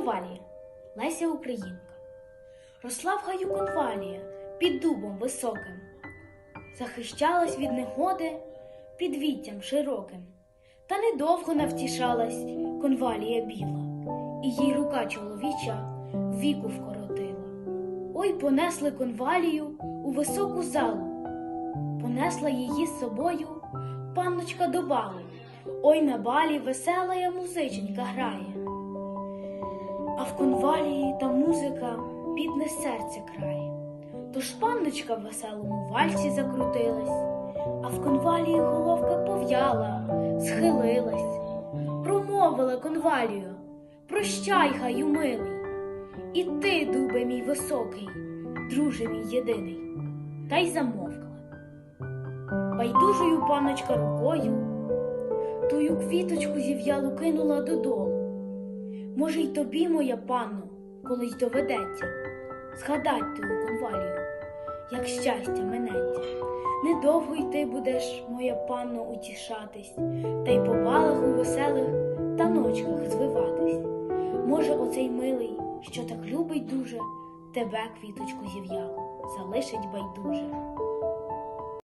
Конвалія Леся Українка. Росла в гаю конвалія під дубом високим, захищалась від негоди під віттям широким. Та недовго навтішалась конвалія біла, і їй рука чоловіча віку вкоротила. Ой, понесли конвалію у високу залу, понесла її з собою панночка до балу. Ой, на балі веселая музиченька грає. А в конвалії та музика бідне серце крає. Тож панночка в веселому вальсі закрутилась, а в конвалії головка пов'яла, схилилась, промовила конвалію, прощай, гаю милий, і ти, дубе мій високий, друже мій єдиний, та й замовкла. Байдужою панночка рукою тую квіточку зів'ялу кинула додолу. Може, й тобі, моя панно, колись доведеться згадать тую конвалію, як щастя минеться. Недовго й ти будеш, моя панно, утішатись, та й по балах у веселих таночках звиватись. Може, оцей милий, що так любить дуже, тебе, квіточку зів'ялу, залишить байдуже.